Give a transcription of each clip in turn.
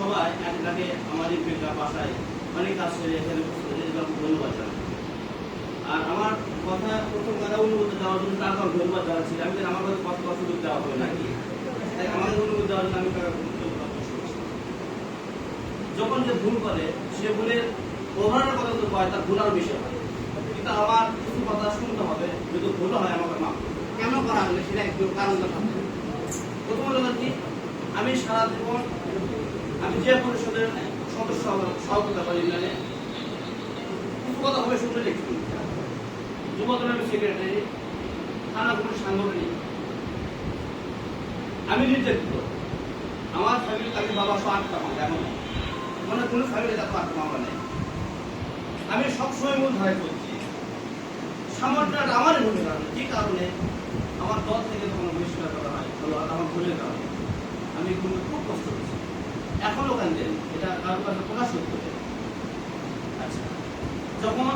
সবাই এক ডাকে আমার বেকা বাসায় অনেক কাজ করে এখানে ধন্যবাদ জানাই। আর আমার কথা প্রথম কথা অনুমতি দেওয়ার জন্য তার ধন্যবাদ জানাচ্ছি। আমি আমার কথা সুযোগ দেওয়া হবে নাকি তাই আমাকে অনুমতি দেওয়ার জন্য আমি তাকে ধন্যবাদ প্রকাশ করছি। যখন যে ভুল করে, সে ভুলের ওভারের কথা তো হয় তার ভুল আরও বেশি হয় কিন্তু আমার কিছু কথা শুনতে হবে, যদি ভুল হয় আমাকে মাফ কেন করা হলে সেটা একটু কারণ থাকতে হবে। প্রথমত হলো কি, আমি সারা জীবন আমি যে পরিষদের সদস্য সভাপতি করি ইউনিয়নে কিছু কথা হবে দেখি যুবদলের আমি সেক্রেটারি থানা পুলিশ সাংগঠনিক। আমি নির্যাতিত। আমার ফ্যামিলি আমি বাবা সহ আটটা এখন মানে কোনো ফ্যামিলি এত আটটা মামলা নেই। আমি সবসময় মূল ধারায় করছি। সামান্যটা আমারই ভূমিকা কি কারণে? আমার দল থেকে তখন বহিষ্কার করা হয়, হলো আমার ভুলের কারণে। আমি কিন্তু খুব কষ্ট করছি এখনও কান্দেন এটা কারও কাছে প্রকাশ করতে আচ্ছা যখন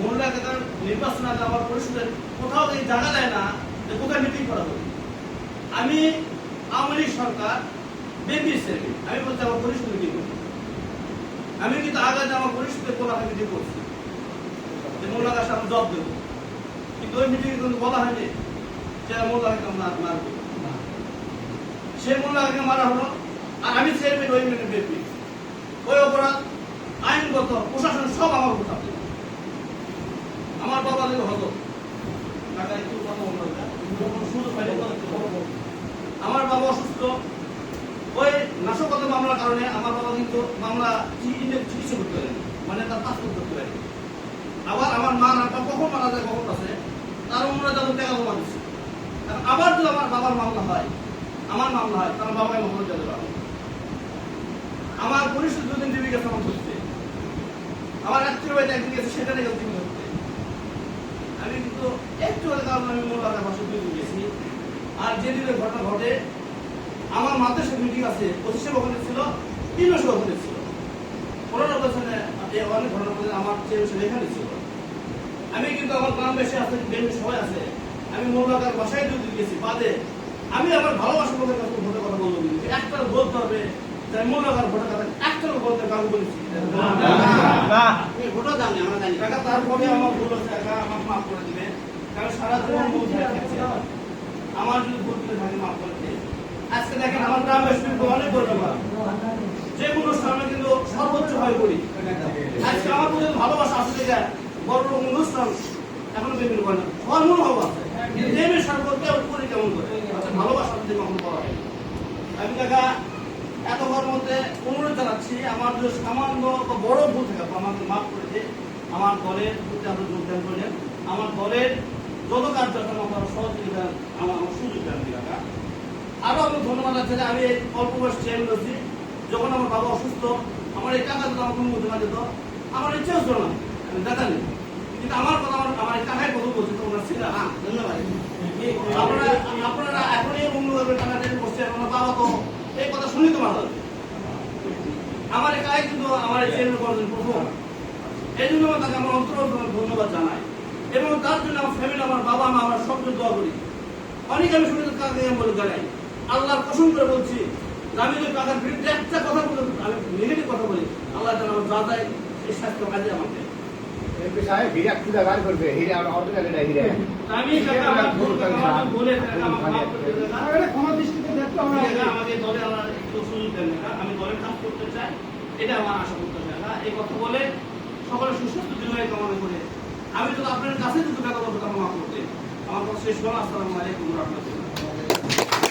মোল্লা এলাকার নির্বাচন আগে আমার পরিষদের কোথাও এই জানা দেয় না যে কোথায় মিটিং করা হবে, আমি আওয়ামী সরকার বেবি আমি বলছি আমার পরিষদ মিটিং করব আমি কিন্তু আগে যে আমার পরিষদের কোলাকে মিটিং করছি, যে মোল্লা কাছে আমি জব দেবো। কিন্তু ওই মিটিংয়ে কিন্তু বলা হয়নি, যে মোল্লাকে আমরা মারবো। সে মোল্লাকে মারা হলো, আর আমি চেয়ারম্যান ওই মিটিং বেপি ওই অপরাধ আইনগত প্রশাসন সব আমার উপর আমার বাবা যদি হতো টাকা একটু কথা বলব না। যখন সুযোগ পাইলে কথা একটু বলব। আমার বাবা অসুস্থ ওই নাশকতা মামলার কারণে আমার বাবা কিন্তু মামলা চিকিৎসা করতে পারেন মানে তার পাসপোর্ট করতে পারেন। আবার আমার মা না কখন মারা যায়, কখন আছে তার উমরা যাদের টাকা জমা দিচ্ছে আবার যদি আমার বাবার মামলা হয়, আমার মামলা হয়, তার বাবাকে মামলা দিতে পারবে আমার পরিষদ দুদিন গেছে আমার ধরতে আমার রাত্রির বাড়িতে একদিন গেছে, সেটা নিয়ে টিভি ধরতে আমি কিন্তু একটু কারণ আমি মোল্লার বাসা দুই দিন গেছি। আর যেদিনের ঘটনা ঘটে, আমার মাত্র সাথে মিটিং আছে পঁচিশে ওখানে ছিল তিন মাসে ওখানে ছিল পনেরো বছরে অনেক ঘটনা ঘটে আমার চেয়ে এখানে ছিল। আমি কিন্তু আমার গ্রামবাসী আছে বেশি সবাই আছে। আমি মোল্লাকার বাসায় দুই গেছি, বাদে আমি আমার ভালোবাসার লোকের কাছে ভোটের কথা বলব কিন্তু একটা বলতে হবে আমি মোল্লাকার ভোটের কথা একটা বলতে কাউকে বলেছি। ভোটও জানি আমরা জানি। কাকা, তারপরে আমার ভুল হচ্ছে কাকা আমাকে মাফ করে দিবে। কারণ সারা জীবন আমার যদি ভুল করে থাকে, মাফ করে দিবে। আজকে দেখেন আমার গ্রামবাসী কিন্তু অনেক ধন্যবাদ যে কোনো অনুষ্ঠানে কিন্তু সর্বোচ্চ হয় করি আজকে আমার প্রতি ভালোবাসা আসলে যায় বড় অনুষ্ঠান এখনও বিভিন্ন করে না সবার মনোভাব আছে। কিন্তু যে বিষয় করতে করি কেমন করে? আচ্ছা ভালোবাসা যদি কখন হয় আমি দেখা এত ঘর মধ্যে অনুরোধ জানাচ্ছি, আমার যদি সামান্য বড় ভুল থাকে আমাকে মাফ করে দিয়ে আমার দলের প্রতি আপনি যোগদান করলেন। আমার দলের যত কার্যক্রম আমার সহযোগিতা, আমার সুযোগ দেন, কাকা। আরও আমি ধন্যবাদ আছে যে আমি অল্প বয়স চেয়ার হয়েছি যখন আমার বাবা অসুস্থ, আমার এই টাকা যদি আমার কোনো যেত, আমার ইচ্ছে হচ্ছিল না। আমি দেখা নেই। কিন্তু আমার কথা আমার আমার এই টাকায় কথা বলছি তো ওনার ছিল হ্যাঁ ধন্যবাদ। আপনারা আপনারা টাকা বসছে আমার বাবা তো এই কথা শুনি আমার কিন্তু আমার এই করার জন্য প্রথম এই জন্য তাকে আমার অন্তর ধন্যবাদ জানাই। এবং তার জন্য আমার ফ্যামিলি আমার বাবা, মা, আমার সবচেয়ে দোয়া করি। অনেক আমি শুনে আমি বলে জানাই, আল্লাহর কসম করে বলছি বিরুদ্ধে একটা কথা বলে আমি নেগেটিভ কথা বলি। আল্লাহ যেন আমার যা সেই স্বাস্থ্য কাজে আমাকে আমি দলের কাজ করতে চাই এটা আমার আশা করতে চাই কাকা। এই কথা বলে সকলে সুস্বাস্থ্য দীর্ঘায়ু কামনা করে আমি যদি আপনার কাছে যদি কথা বলতে আমার করতে আমার কথা শেষ আসসালামু আলাইকুম রহমতুল্লাহ।